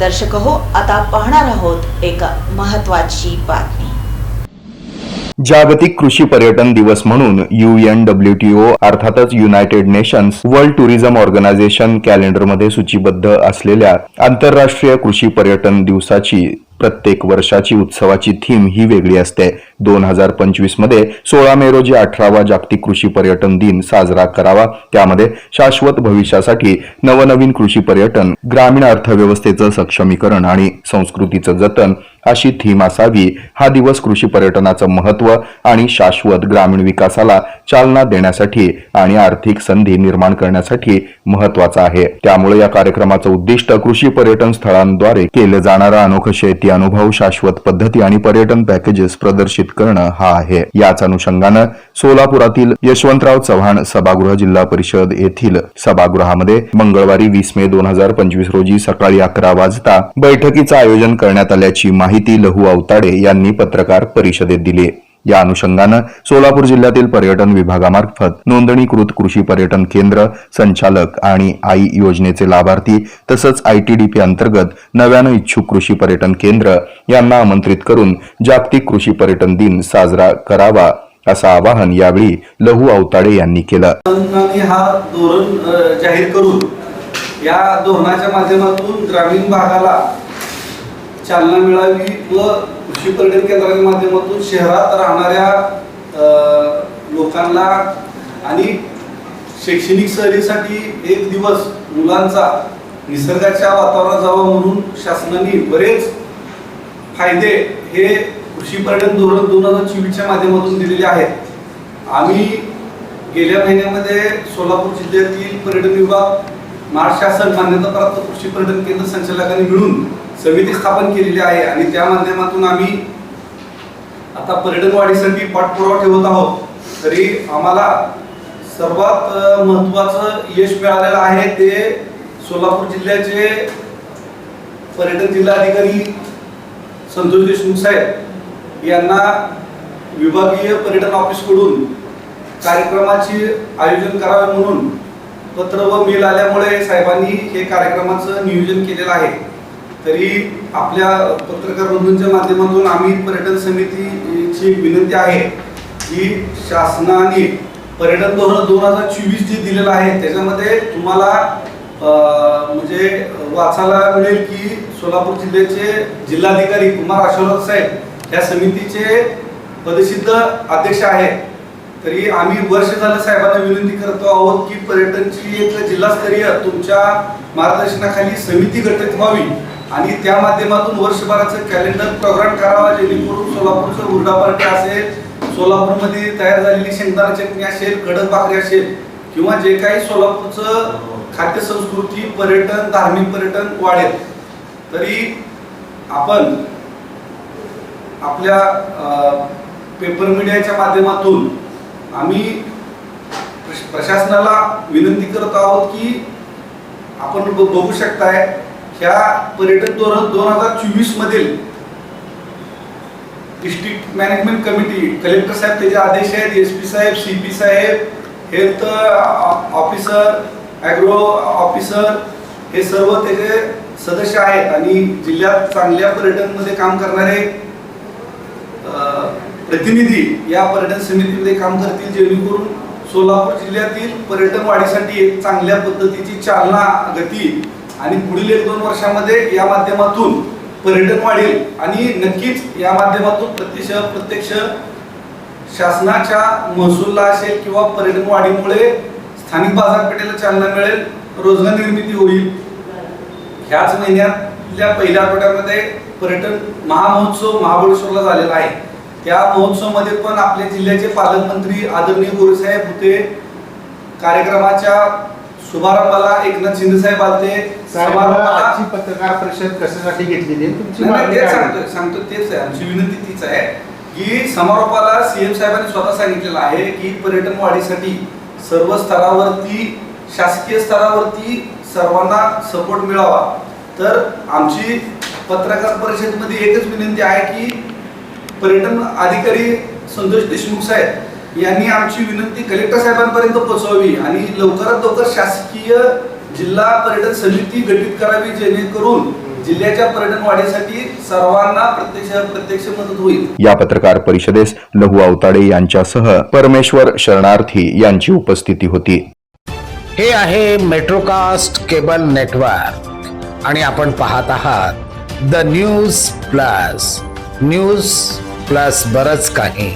दर्शक हो आता पाहणार आहोत एक महत्वाची बातमी. जागतिक कृषी पर्यटन दिवस म्हणून युएन डब्ल्यू टी ओ अर्थातच United Nations World tourism organisation कॅलेंडरमध्ये सूचीबद्ध असलेल्या आंतरराष्ट्रीय कृषी पर्यटन दिवसाची प्रत्येक वर्षाची उत्सवाची थीम ही वेगळी असते. दोन हजार पंचवीसमध्ये सोळा मे रोजी अठरावा जागतिक कृषी पर्यटन दिन साजरा करावा. त्यामध्ये शाश्वत भविष्यासाठी नवनवीन कृषी पर्यटन ग्रामीण अर्थव्यवस्थेचं सक्षमीकरण आणि संस्कृतीचं जतन अशी थीम असावी. हा दिवस कृषी पर्यटनाचं महत्त्व आणि शाश्वत ग्रामीण विकासाला चालना देण्यासाठी आणि आर्थिक संधी निर्माण करण्यासाठी महत्त्वाचा आहे. त्यामुळे या कार्यक्रमाचं उद्दिष्ट कृषी पर्यटन स्थळांद्वारे केलं जाणारा अनोखं शेती अनुभव शाश्वत पद्धती आणि पर्यटन पॅकेजेस प्रदर्शित करणं हा आहे. याच अनुषंगानं सोलापुरातील यशवंतराव चव्हाण सभागृह जिल्हा परिषद येथील सभागृहामध्ये मंगळवारी वीस मे दोन हजार पंचवीस रोजी सकाळी अकरा वाजता बैठकीचं आयोजन करण्यात आल्याची माहिती लहू अवताडे यांनी पत्रकार परिषदेत दिली. या अनुषंगानं सोलापूर जिल्ह्यातील पर्यटन विभागामार्फत नोंदणीकृत कृषी पर्यटन केंद्र संचालक आणि आई योजनेचे लाभार्थी तसंच आयटीडीपी अंतर्गत नव्यानं इच्छुक कृषी पर्यटन केंद्र यांना आमंत्रित करून जागतिक कृषी पर्यटन दिन साजरा करावा असं आवाहन यावेळी लहू अवताडे यांनी केलं. हा धोरण जाहीर करून या धोरणाच्या माध्यमातून ग्रामीण भागाला चालना मिळावी व कृषी पर्यटन केंद्राच्या माध्यमातून शहरात राहणाऱ्या लोकांना आणि शैक्षणिक सहलीसाठी एक दिवस मुलांचा निसर्गाच्या वातावरणात जावा म्हणून शासनाने बरेच फायदे हे कृषी पर्यटन धोरण दोन हजार चोवीसच्या माध्यमातून दिलेले आहेत. आम्ही गेल्या महिन्यामध्ये सोलापूर जिल्ह्यातील पर्यटन विभाग महाराष्ट्र शासन मान्यताप्राप्त कृषी पर्यटन केंद्र संचालकांनी मिळून समिती स्थापन केलेली आहे आणि त्या माध्यमातून आम्ही आता पर्यटन वाढीसाठी पाठपुरावा ठेवत आहोत. तरी आम्हाला सर्वात महत्वाचं महत्त्वाचं यश मिळालेलं आहे ते सोलापूर जिल्ह्याचे पर्यटन जिल्हाधिकारी संतोष देशमुख साहेब यांना विभागीय पर्यटन ऑफिसकडून कार्यक्रमाचे आयोजन करावे म्हणून पत्र व मेल आल्यामुळे साहेबांनी हे कार्यक्रमाचं नियोजन केलेलं आहे. तरी आपल्या पत्रकार बंधूंच्या माध्यमातून आम्ही पर्यटन समितीची विनंती आहे की शासनाने पर्यटन धोरण दोन हजार चोवीस जे दिलेलं आहे त्याच्यामध्ये तुम्हाला म्हणजे वाचायला मिळेल की सोलापूर जिल्ह्याचे जिल्हाधिकारी कुमार आशीर्वाद साहेब या समितीचे पदसिद्ध अध्यक्ष आहेत. तरी आम्ही वर्ष झालं साहेबांना विनंती करतो आहोत की पर्यटनची एक जिल्हास्तरीय तुमच्या मार्गदर्शनाखाली समिती गठीत व्हावी. आणि त्या माध्यमातून वर्षभराचं कॅलेंडर प्रोग्राम करावा जेणेकरून सोलापूरचं हुरडा पार्टी असेल सोलापूरमध्ये तयार झालेली शेंगदाणा चटणी असेल कडक भाकरी असेल किंवा जे काही सोलापूरचं खाद्य संस्कृती पर्यटन धार्मिक पर्यटन वाढेल. तरी आपण आपल्या पेपर मीडियाच्या माध्यमातून आम्ही प्रश- प्रशासनाला विनंती करत आहोत की आपण बघू शकताय ह्या पर्यटन धोरण दोन हजार चोवीस मधील डिस्ट्रिक्ट मॅनेजमेंट कमिटी कलेक्टर साहेब त्याचे आदेश आहेत एस पी साहेब सी पी साहेब हेल्थ ऑफिसर ॲग्रो ऑफिसर हे सर्व त्याचे सदस्य आहेत आणि जिल्ह्यात चांगल्या पर्यटनमध्ये काम करणारे प्रतिनिधी या पर्यटन समितीमध्ये काम करतील जेणेकरून सोलापूर जिल्ह्यातील पर्यटन वाढीसाठी एक चांगल्या पद्धतीची चालना गती आणि पुढील एक दोन वर्षामध्ये या माध्यमातून पर्यटन वाढेल आणि नक्कीच या माध्यमातून प्रत्यक्ष प्रत्यक्ष शासनाच्या महसूलला असेल किंवा पर्यटन वाढीमुळे स्थानिक बाजारपेठेला चालना मिळेल रोजगार निर्मिती होईल. ह्याच महिन्यातल्या पहिल्या आठवड्यामध्ये पर्यटन महामहोत्सव महाबळेश्वरला झालेला आहे. त्या महोत्सवामध्ये पण आपल्या जिल्ह्याचे पालकमंत्री आदरणीय गुरुसाहेब होते. कार्यक्रमाच्या शुभारंभाला एकनाथ शिंदे साहेब आलते. आजची पत्रकार परिषद कशासाठी घेतलेली तेच काय आहे? सांगतो सांगतो तेच आहे. आमची विनंती तीच आहे की समारोपाला सीएम साहेबांनी स्वतः सांगितलेलं आहे की पर्यटन वाढीसाठी सर्व स्तरावरती शासकीय स्तरावरती सर्वांना सपोर्ट मिळावा. तर आमची पत्रकार परिषदेमध्ये एकच विनंती आहे की पर्यटन अधिकारी संतोष देशमुख साहेब यांनी आमची विनंती कलेक्टर साहेबांपर्यंत पोहोचवावी आणि लवकरात लवकर शासकीय जिल्हा पर्यटन समिती गठीत करावी जेणेकरून जिल्ह्याच्या पर्यटन वाढीसाठी सर्वांना प्रत्यक्ष प्रत्यक्ष मदत होईल. या पत्रकार परिषदेस लहू अवताडे यांच्यासह परमेश्वर शरणार्थी यांची उपस्थिती होती. हे आहे मेट्रोकास्ट केबल नेटवर्क आणि आपण पाहत आहात the news plus. News plus बरच काही.